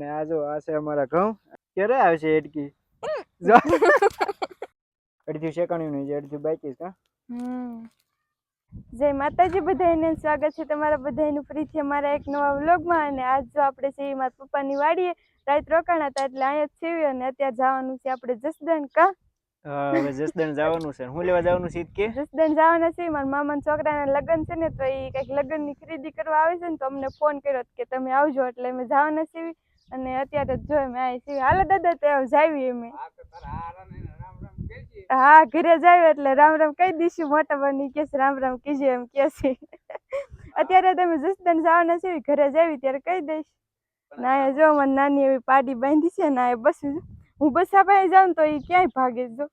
ને આ જો આ છે અમારા ઘઉં. ક્યારે આવશે એટકી અડધું શેકાણ્યું નહીં અડધી બાકી છે જય માતાજી બધાને સ્વાગત છે તમારા બધાનું ફરીથી અમારા એક નવા વ્લોગમાં. અને આજ જો આપણે છે મારા પપ્પાની વાડીએ રાત રોકાણા હતા એટલે અહીંયા જ છીએ અને અત્યારે જવાનું છે આપણે જસદણ કા? હવે જસદણ જવાનું છે. હું લેવા જવાનું છે કે? જસદણ જવાના છે મારા મામાના છોકરાના લગ્ન છે ને તો એ કંઈક લગ્નની ખરીદી કરવા આવે છે ને તો અમને ફોન કર્યો કે તમે આવજો એટલે અમે જવાના છીએ. અને અત્યારે જ મેં આવી છીએ. હાલો દાદા ત્યાં જાવી અમે. હા ઘરે જાય એટલે રામ રામ કહી દઈશું. મોટા બની કે રામ રામ કીજે એમ કે છે. અત્યારે તમે જસદન જવાના છે ઘરે જાવી ત્યારે કહી દઈશ. ના એ જો મને નાની એવી પાડી બાંધી છે ના એ બસ હું બસા પાસે જાઉં તો એ ક્યાંય ભાગે જો.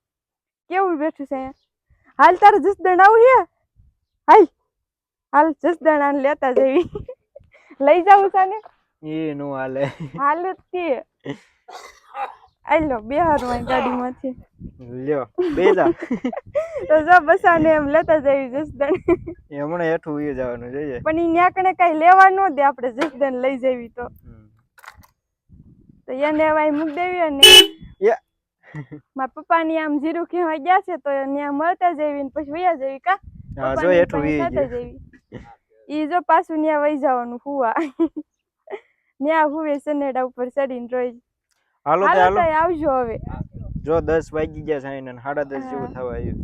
કેવું બેઠું છે હાલ તારે જસદણ આવું છે હાલ. હાલ જસદણ આને લેતા જવી. લઈ જાવું છે ને? એ નો હાલે. હાલ તે આલો બે હારવાની ગાડીમાંથી. લ્યો બેજા. તો જો બસાને એમ લેતા જવી જસદણ. એ હમણાં હેઠું ઉઈ જવાનું જોઈએ. પણ ઈ ન્યાકણે કઈ લેવા ન દે આપણે જસદણ લઈ જવી તો. તો એને વાય મૂક દેવી અને મારા પપ્પા ની આમ જીરું ખેવા ગયા છે તો ત્યાં મળતા જવી ને પછી વયા જવી કા? હા જો હેઠું ઈ જો પાછું ન્યા વઈ જવાનું હુવા આખું હુવે નેડા ઉપર ચડીને રોજ હાલો હાલો આવજો હવે. જો દસ વાગી ગયા છે અને સાડા દસ જેવું થવા આવ્યું.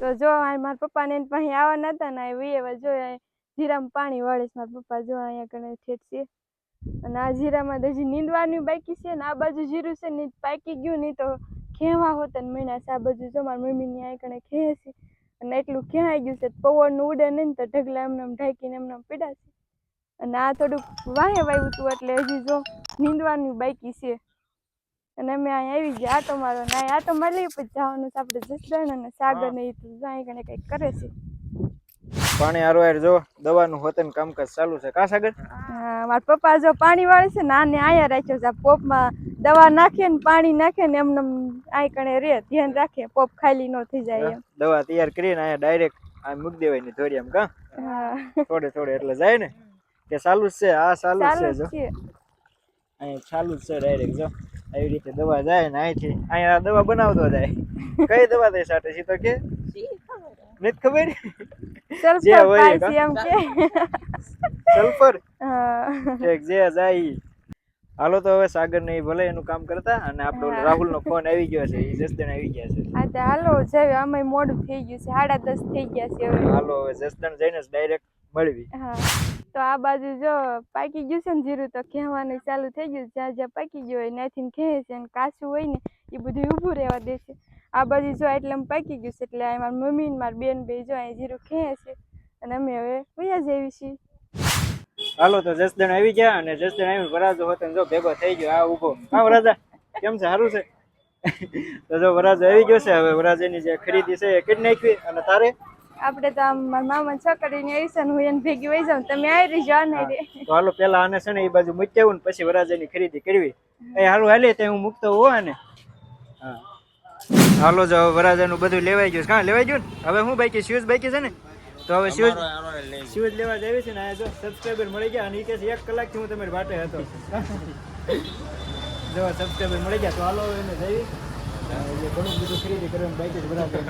તો જો આ મારા પપ્પા ને પાસે આવવાના હતા ને એ એવા જો જીરામાં પાણી વળે છે મારા પપ્પા જો અહીંયા કણે ઠેઠ છે. અને આ જીરામાં તો હજી નીંદવાની બાકી છે ને આ બાજુ જીરું છે ને પાકી ગયું નહીં તો ખેવા હોત ને મહિના છે. આ બાજુ જો મારી મમ્મીની આ કણે ખેંચે અને એટલું ખેવાઈ ગયું છે પવન ઉડે નહીં તો ઢગલા એમને એમ ઢાંકીને એમને એમ પીડા છે. અને આ થોડુંક વાહે વાવ્યું હતું એટલે હજી જો નીંદવાની બાકી છે. અને અમે અહીંયા આવી ગયા. આટો મારો ને અહીંયા આટો મારી પછી જવાનું છે. આપણે જસદણ અને સાગર ને એ જાય કણે કંઈક કરે છે. પાણી હારો હાર જો. દવાનું હોતન કામકાજ ચાલુ છે. કા સાગર? હા મારા પપ્પા જો પાણી વાળે છે ને આને અહીંયા રાખ્યો છે. આ પોપમાં દવા નાખે ને પાણી નાખે ને એમને આ કણે રે. ધ્યાન રાખે. પોપ ખાલી ન થઈ જાય એમ. દવા તૈયાર કરીને અહીંયા ડાયરેક્ટ આ મૂકી દેવાયની એમ કા થોડે થોડે એટલે જાય ને. કે ચાલુ જ છે આ ચાલુ છે જો અહીંયા ચાલુ જ છે ડાયરેક્ટ જો. આવી રીતે દવા જાય ને અહીંથી. અહીંયા દવા બનાવતો જાય. કઈ દવા દે સાટે છે તો કે? નથી ખબર? જે સલ્ફર હોય એ જે જાય હાલો તો હવે સાગર ને ભલે એનું કામ કરતા અને આપણો રાહુલ નો ફોન આવી ગયો છે ઈ જસદણ આવી ગયા છે. હા તો હાલો જઈએ આમાં મોડું થઈ ગયું છે સાડા દસ થઈ ગયા છે હવે. હાલો હવે જસદણ જઈને ડાયરેક્ટ મળવી. તો આ બાજુ જો પાકી ગયું છે ને જીરું તો કહેવાનું ચાલુ થઈ ગયું છે. જ્યાં જ્યાં પાકી ગયું હોય ત્યાંથી ખેંચે છે અને કાચું હોય ને એ બધું ઊભું રહેવા દે છે. આ બાજુ જો એટલે પાકી ગયું છે એટલે આ મારી મમ્મી ને મારી બેન બે જો અહીં જીરું ખેંચે છે. અને અમે હવે વયા જેવી છીએ. હાલો તો જસદણ આવી ગયા અને જસદણ આવીને વરાજો હતો જો ભેગો થઈ ગયો આ ઊભો. હા વરાજા કેમ છે? સારું છે? તો જો વરાજો આવી ગયો છે હવે વરાજાની જે ખરીદી છે એ કરી નાખવી અને તારે? આપણે તો આમ મારા મામા છોકરીને આવી છે ને હું એને ભેગી વહી જાઉં તમે આવી રહી જાઓ ને રે તો હાલો પેલા આને છે ને એ બાજુ મૂકી આવું ને પછી વરાજાની ખરીદી કરવી. એ હારું હાલે તે હું મૂકતો હોઉં ને હા. હાલો જો વરાજાનું બધું લેવાઈ ગયું કાં લેવાઈ ગયું ને? હવે હું બાકી? શૂઝ બાકી છે ને? તો હવે શૂઝ શૂઝ લેવા જઈએ છે ને આ જો સબસ્ક્રાઇબર મળી ગયા અને એ કે છે એક કલાકથી હું તમારી વાટે હતો. જો સબસ્ક્રાઇબર મળી ગયા તો હાલો હવે એને જઈ. જે ઘણું બધું ખરીદી કરવાનું બાકી છે બરાબર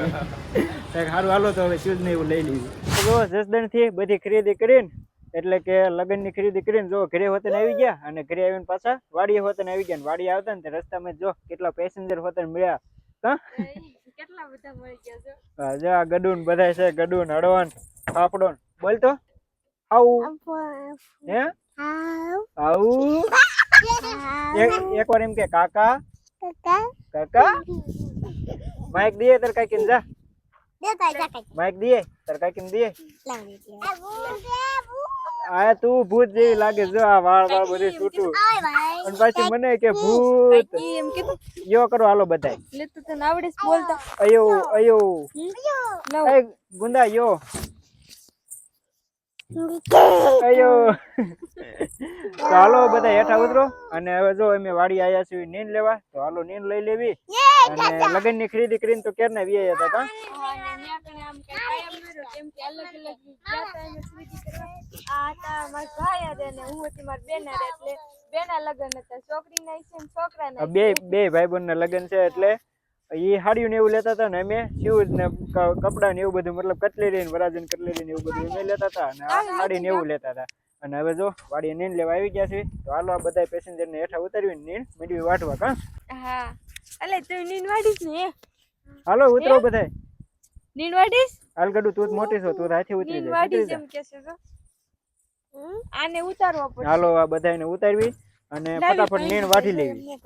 સારું હાલો તો હવે શૂઝ ને એવું લઈ લીધું જો જસદણથી બધી ખરીદી કરીને એટલે કે લગ્નની ખરીદી કરીને જો ઘરે હોત આવી ગયા અને ઘરે આવીને પાછા વાડીએ હોત આવી ગયા. વાડી વાડીએ આવતા ને તે રસ્તામાં જો કેટલા પેસેન્જર હોતન મળ્યા. હા? કેટલા બધા મળી ગયા હા, જો આ ગડુન બધા છે ગડુન હળવન ફાફડોન. બોલ તો. આવું હે? આવું એક એકવાર એમ કે કાકા કાકા? માઇક દીએ તાર કિન જા. માઇક દીએ તાર કિન દીએ. આ તું ભૂત જેવી લાગે જો આ વાળ વાળ બધું છૂટું. અને પાછી મને કે ભૂત. યો કરો હાલો બધાય. લે તું તને આવડે બોલતા. અયો અયો. ગુંદા યો. અયો. ચાલો બધા હેઠા ઉતરો. અને હવે જો અમે વાડી આયા છીએ નીંદ લેવા તો હાલો નીંદ લઈ લેવી. અને લગનની ખરીદી કરીને તો ક્યારના વી હતા કા? હતા ભાઈ ને બેન બેના લગ્ન હતા. છોકરીના છે ને છોકરાના આ બે બે લગ્ન છે એટલે એ હાડીયું ને એવું લેતા હતા ને અમે શિવજ ને કપડા ને એવું બધું મતલબ કટલેરી ને વરાજન કટલેરી ને એવું બધું અમે લેતા હતા અને હાડી ને એવું લેતા હતા. અને હવે જો વાડી નીન લેવા આવી ગયા છે તો હાલો આ બધા પેસેન્જર ને હેઠા ઉતારવી નીન મીડવી વાટવા કા? હા. એટલે તું નીન વાડીશ ને? હાલો ઉતરો બધા નીન વાડીશ હાલ ગડુ તું મોટી છો તું હાથે ઉતરી જા વાડીશ એમ કે છે આને ઉતારવા પડશે. હાલો આ બધાને ઉતારવી અને ફટાફટ નીન વાટી લેવી.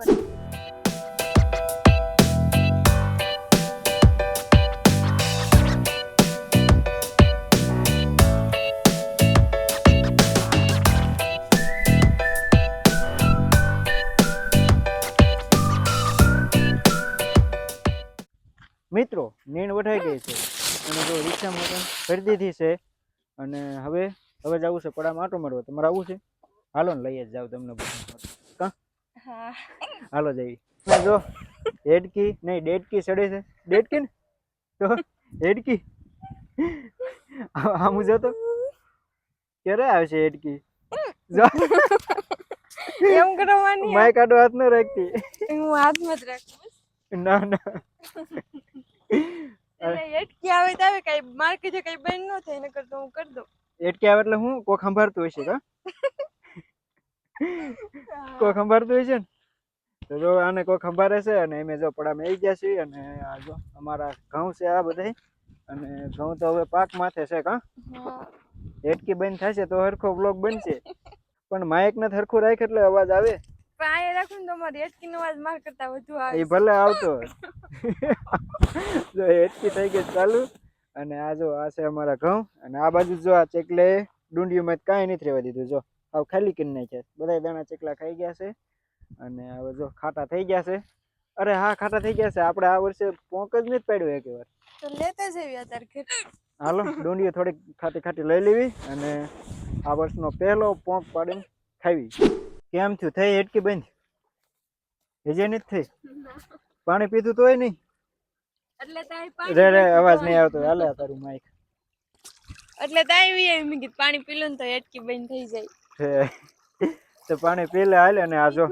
નીણ વઢાઈ ગઈ છે. અને જો રિક્ષામાં પણ ભરી દીધી છે. અને હવે હવે જવું છે પડામાં આટો મારવા. તમારે આવું છે? હાલો ને લઈ જ જાવ તમને કા? હા. હાલો જઈ જો હેડકી નહીં ડેડકી ચડે છે. ડેડકી ને? તો હેડકી. આમ જો તો ક્યારે આવશે હેડકી? જો. એમ કરવાની માય કાઢો હાથ ન રાખતી. હું હાથમાં જ રાખું ના ના. એટકી આવે તો આવે કઈ જે કઈ બંધ ન થાય નકર તો હું કરી દઉં. એટકી આવે એટલે હું કોઈ સંભાળતું હશે કા કોઈ સંભાળતું છે ને? તો જો આને કોઈ સંભાળે છે અને અમે જો પડામાં આવી ગયા છીએ અને આ જો અમારા ઘઉં છે આ બધા અને ઘઉં તો હવે પાક માથે છે કા? એટકી બંધ થશે તો હરખો બ્લોક બનશે. પણ માઇક ને હરખું રાખ એટલે અવાજ આવે. પણ અહીંયા રાખું તો મારી એટકી નો અવાજ માર કરતા વધુ આવે એ ભલે આવતો. જો એટકી થઈ ગઈ ચાલુ. અને આ જો આ છે અમારા ઘઉં. અને આ બાજુ જો આ ચેકલે ડુંડીઓમાં કાંઈ નથી રહેવા દીધું. જો આવ ખાલી કરી નાખ્યા બધા દાણા ચેકલા ખાઈ ગયા છે. અને હવે જો ખાટા થઈ ગયા છે. અરે હા ખાટા થઈ ગયા છે. આપણે આ વર્ષે પોંક જ નથી પાડ્યું એક વાર. તો લેતા જઈએ અત્યારે હાલો ડુંડીઓ થોડીક ખાટી ખાટી લઈ લેવી. અને આ વર્ષનો પહેલો પોંક પાડીને ખાવી. કેમ થયું? થઈ હેડકી બંધ. હજે નથી થઈ. પાણી પીધું તોય નહીં. રે રે અવાજ નહીં આવતો. હાલે તારું માઈક એટલે તાઈ એમ કીધું પાણી પીલું ને તો એટકી બંધ થઈ જાય. તો પાણી પી લે હાલે અને આ જો.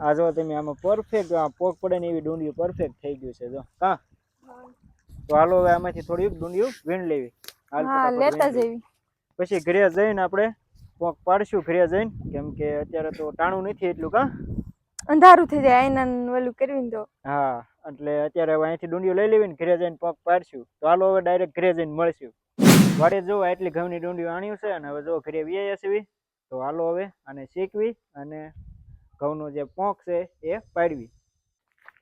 આ જો તમે આમાં પરફેક્ટ આ પોક પડે ને એવી ડુંડિયું પરફેક્ટ થઈ ગયું છે જો. હા. તો હાલો હવે આમાંથી થોડી ડુંડિયું વીણ લેવી. હાલ હા લેતા વીણ પછી ઘરે જઈને આપણે પોક પાડશું ઘરે જઈને. કેમ કે અત્યારે તો ટાણું નથી એટલું કા? અંધારું થઈ જાય આઈના ઓલું કરવી તો. હા એટલે અત્યારે હવે અહીંથી ડુંડિયું લઈ લેવી ને ઘરે જઈને પગ પાડશું. તો હાલો હવે ડાયરેક્ટ ઘરે જઈને મળશું. વાડે જો એટલી ઘઉંની ડુંડિયું આણ્યું છે અને હવે જો ઘરે વ્યાય હસવી તો હાલો હવે આને શેકવી અને ઘઉંનો જે પોંક છે એ પાડવી.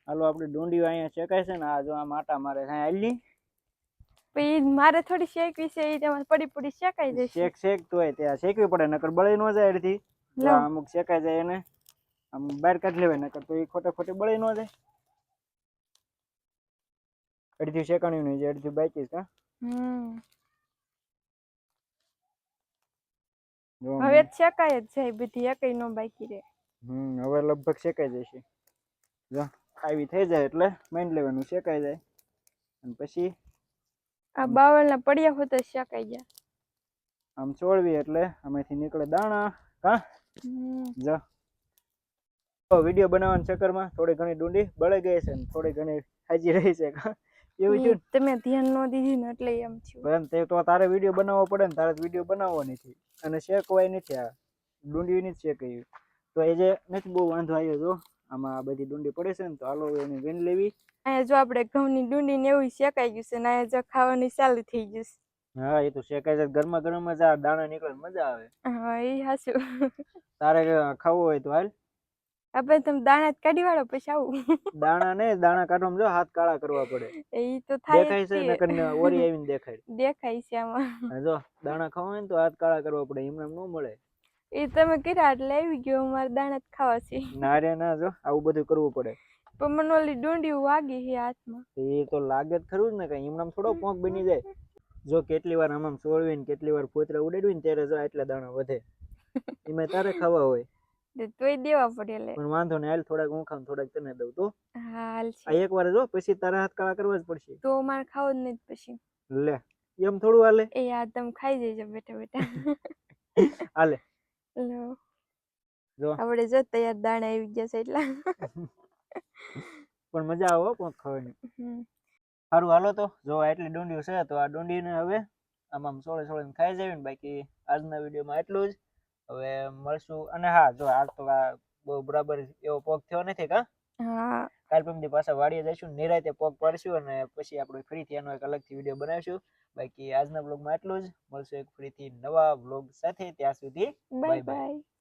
હાલો આપણે ડુંડીઓ અહીંયા શેકાય છે ને આ જો આ માટા મારે કાંઈ હાલી પછી મારે થોડી શેકવી છે એ તેમાં પડી પડી શેકાઈ જશે. શેક શેક હોય ત્યાં શેકવી પડે નકર બળી ન જાય એથી અમુક શેકાઈ જાય એને. આમ બહાર કાઢી લેવાય નકર તો એ ખોટે ખોટે બળી ન જાય. અડધી શેકાણ્યું નહીં જાય અડધી બાકી છે હવે તો શેકાય જ જાય બધી એકઈ નો બાકી રે હમ હવે લગભગ શેકાઈ જશે જો આવી થઈ જાય એટલે માઇન્ડ લેવાનું શેકાઈ જાય. અને પછી આ બાવળના પડ્યા હોય તો શેકાઈ ગયા. આમ ચોળવી એટલે અમેથી નીકળે દાણા. કા? જો. વીડિયો બનાવવાના ચક્કરમાં થોડી ઘણી ડુંડી બળી ગઈ છે ને થોડી ઘણી હાજી રહી છે કા? એવું થયું તમે ધ્યાન ન દીધી ને એટલે એમ થયું? એમ તે તો તારે વીડિયો બનાવવો પડે ને તારે વીડિયો બનાવવો નથી. અને શેકવાય નથી આ. ડુંડીની નથી શેકાયું તો એ જે નથી બહુ વાંધો આવ્યો હતો આમાં બધી ડુંડી પડે છે ને તો હાલો એની વેન લેવી. અહીંયા જો આપણે ઘઉંની ડુંડી ને એવું શેકાઈ ગયું છે ને અહીંયા જો ખાવાની ચાલુ થઈ ગયું છે. હા એ તો શેકાય છે ગરમા ગરમ જ આ દાણા નીકળે મજા આવે. હા એ હાસું તારે ખાવું હોય તો હાલ. આપણે તમે દાણા જ કાઢી વાળો પછી આવું. દાણા ને દાણા કાઢવામાં જો હાથ કાળા કરવા પડે. એ તો થાય દેખાય છે. નકર ને ઓરી આવીને દેખાય. દેખાય છે આમાં. જો દાણા ખાવા હોય ને તો હાથ કાળા કરવા પડે એમને એમ ન મળે. એ તમે કર્યા એટલે આવી ગયો મારે દાણા જ ખાવા છે. ના રે ના જો આવું બધું કરવું પડે. પણ મને ઓલી ડુંડી વાગી છે હાથમાં. એ તો લાગે જ ખરું જ ને કઈ એમને થોડો પોંક બની જાય. જો કેટલી વાર આમ આમ સોળવી ને કેટલી વાર ફોતરા ઉડાડવી ને ત્યારે જો એટલા દાણા વધે. એમાં તારે ખાવા હોય. તોય દેવા પડે લે. પણ વાંધો ને હાલ થોડાક હું ખાઉં થોડાક તને દઉં તો. હાલ આ એક વાર જો પછી તારા હાથ કાળા કરવા જ પડશે. તો મારે ખાવું જ નહીં પછી. લે એમ થોડું હાલે. એ આ તમે ખાઈ જજો બેઠા બેઠા. હાલે. જો. આપણે જો તૈયાર દાણા આવી ગયા છે એટલા પણ મજા આવો કોક ખાવાની. સારું હાલો તો જો આ એટલી ડુંડીઓ છે તો આ ડુંડીને હવે આમ આમ સોળે સોળે ખાઈ જાય ને બાકી આજના વિડીયોમાં એટલું જ હવે મળશું અને હા જો આ તો આ બહુ બરાબર એવો પોક થયો નથી કા હા કાલ પરમદી પાછા વાડીએ જઈશું નિરાયતે પગ પાડશું અને પછી આપણે ફરીથી એનો એક અલગથી વીડિયો બનાવીશું. બાકી આજના બ્લોગમાં એટલું જ. મળશું એક ફરીથી નવા બ્લોગ સાથે. ત્યાં સુધી બાય બાય